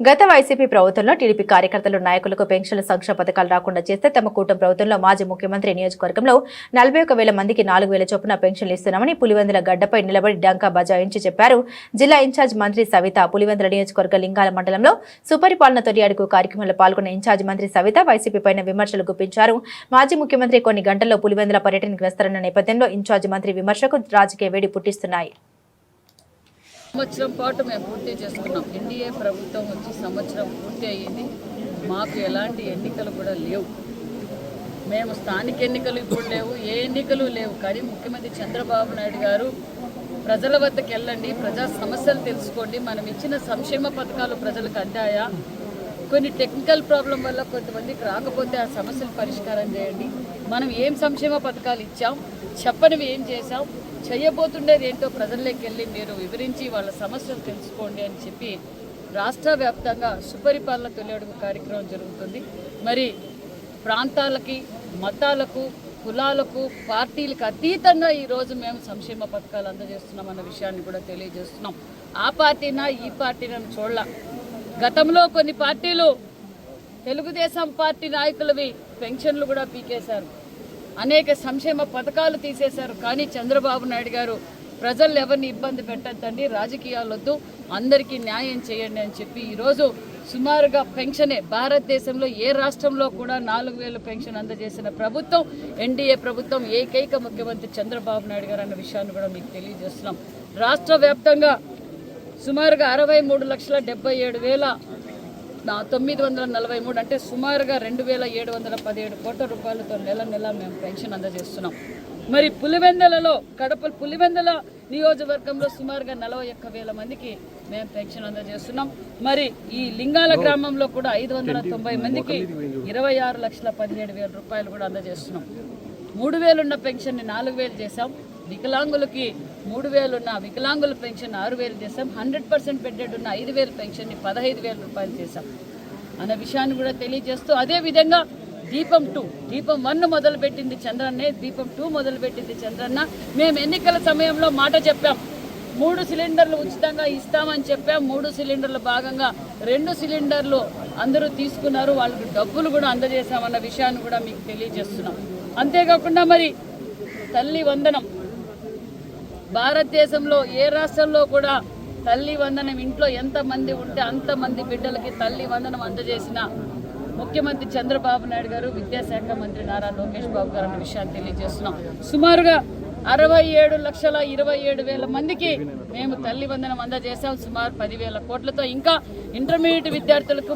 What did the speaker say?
గత వైసీపీ ప్రభుత్వంలో టీడీపీ కార్యకర్తలు నాయకులకు పెన్షన్ల సంక్షేమ పథకాలు రాకుండా చేస్తే తమ కూటమి ప్రభుత్వంలో మాజీ ముఖ్యమంత్రి నియోజకవర్గంలో నలభై ఒక వేల మందికి నాలుగు వేల చొప్పున పెన్షన్లు ఇస్తున్నామని పులివెందుల గడ్డపై నిలబడి డంకా బజాయించి చెప్పారు. జిల్లా ఇన్ఛార్జ్ మంత్రి సవిత పులివెందుల నియోజకవర్గ లింగాల మండలంలో సుపరిపాలన తొలి అడుగు కార్యక్రమంలో పాల్గొన్న ఇన్ఛార్జ్ మంత్రి సవిత వైసీపీ పైన విమర్శలు గుప్పించారు. మాజీ ముఖ్యమంత్రి కొన్ని గంటల్లో పులివెందుల పర్యటనకు వస్తారన్న నేపథ్యంలో ఇన్ఛార్జ్ మంత్రి విమర్శకు రాజకీయ వేడి పుట్టిస్తున్నాయి. సంవత్సరం పాటు మేము పూర్తి చేసుకున్నాం. ఎన్డీఏ ప్రభుత్వం వచ్చి సంవత్సరం పూర్తి అయ్యింది. మాకు ఎలాంటి ఎన్నికలు కూడా లేవు. మేము స్థానిక ఎన్నికలు ఇప్పుడు లేవు ఏ ఎన్నికలు లేవు. కానీ ముఖ్యమంత్రి చంద్రబాబు నాయుడు గారు ప్రజల వద్దకు వెళ్ళండి ప్రజా సమస్యలు తెలుసుకోండి. మనం ఇచ్చిన సంక్షేమ పథకాలు ప్రజలకు అందాయా? కొన్ని టెక్నికల్ ప్రాబ్లం వల్ల కొంతమందికి రాకపోతే ఆ సమస్యలు పరిష్కారం చేయండి. మనం ఏం సంక్షేమ పథకాలు ఇచ్చాం? చెప్పనివి ఏం చేశాం? చేయబోతుండేది ఏంటో ప్రజల్లోకి వెళ్ళి మీరు వివరించి వాళ్ళ సమస్యలు తెలుసుకోండి అని చెప్పి రాష్ట్ర వ్యాప్తంగా సుపరిపాలన తొలిఅడుగు కార్యక్రమం జరుగుతుంది. మరి ప్రాంతాలకి మతాలకు కులాలకు పార్టీలకు అతీతంగా ఈరోజు మేము సంక్షేమ పథకాలు అందజేస్తున్నాం అన్న విషయాన్ని కూడా తెలియజేస్తున్నాం. ఆ పార్టీనా ఈ పార్టీనా చూడాల. గతంలో కొన్ని పార్టీలు తెలుగుదేశం పార్టీ నాయకులవి పెన్షన్లు కూడా పీకేశారు. అనేక సంక్షేమ పథకాలు తీసేశారు. కానీ చంద్రబాబు నాయుడు గారు ప్రజలు ఎవరిని ఇబ్బంది పెట్టద్దండి రాజకీయాలు వద్దు అందరికీ న్యాయం చేయండి అని చెప్పి ఈరోజు సుమారుగా పెన్షనే భారతదేశంలో ఏ రాష్ట్రంలో కూడా నాలుగు వేలు పెన్షన్ అందజేసిన ప్రభుత్వం ఎన్డీఏ ప్రభుత్వం ఏకైక ముఖ్యమంత్రి చంద్రబాబు నాయుడు గారు అన్న విషయాన్ని కూడా మీకు తెలియజేస్తున్నాం. రాష్ట్ర వ్యాప్తంగా సుమారుగా అరవై మూడు లక్షల డెబ్బై ఏడు వేల తొమ్మిది వందల నలభై మూడు అంటే సుమారుగా రెండు వేల ఏడు వందల పదిహేడు కోట్ల రూపాయలతో నెల నెల మేము పెన్షన్ అందజేస్తున్నాం. మరి పులివెందలలో కడప పులివెందల నియోజకవర్గంలో సుమారుగా నలభై ఒక్క వేల మందికి మేము పెన్షన్ అందజేస్తున్నాం. మరి ఈ లింగాల గ్రామంలో కూడా ఐదు వందల తొంభై మందికి ఇరవై ఆరు లక్షల పదిహేడు వేల రూపాయలు కూడా అందజేస్తున్నాం. మూడు వేలున్న పెన్షన్ని నాలుగు వేలు చేశాం. వికలాంగులకి మూడు వేలున్న వికలాంగుల పెన్షన్ ఆరు వేలు చేసాం హండ్రెడ్ పర్సెంట్ బెడ్డెడ్ ఉన్న ఐదు వేల పెన్షన్ని పదహైదు వేల రూపాయలు చేసాం అన్న విషయాన్ని కూడా తెలియజేస్తూ అదే విధంగా దీపం టూ దీపం వన్ మొదలుపెట్టింది చంద్రన్నే దీపం టూ మొదలుపెట్టింది చంద్రన్న. మేము ఎన్నికల సమయంలో మాట చెప్పాం. మూడు సిలిండర్లు ఉచితంగా ఇస్తామని చెప్పాం. మూడు సిలిండర్లు భాగంగా రెండు సిలిండర్లు అందరూ తీసుకున్నారు. వాళ్ళకి డబ్బులు కూడా అందజేశామన్న విషయాన్ని కూడా మీకు తెలియజేస్తున్నాం. అంతేకాకుండా మరి తల్లి వందనం భారతదేశంలో ఏ రాష్ట్రంలో కూడా తల్లి వందనం ఇంట్లో ఎంతమంది ఉంటే అంతమంది బిడ్డలకి తల్లి వందనం అందజేసిన ముఖ్యమంత్రి చంద్రబాబు నాయుడు గారు విద్యాశాఖ మంత్రి నారా లోకేష్ బాబు గారు అన్న విషయాన్ని తెలియజేస్తున్నాం. సుమారుగా అరవై ఏడు లక్షల ఇరవై ఏడు వేల మందికి మేము తల్లి వందనం అందజేశాం. సుమారు పదివేల కోట్లతో ఇంకా ఇంటర్మీడియట్ విద్యార్థులకు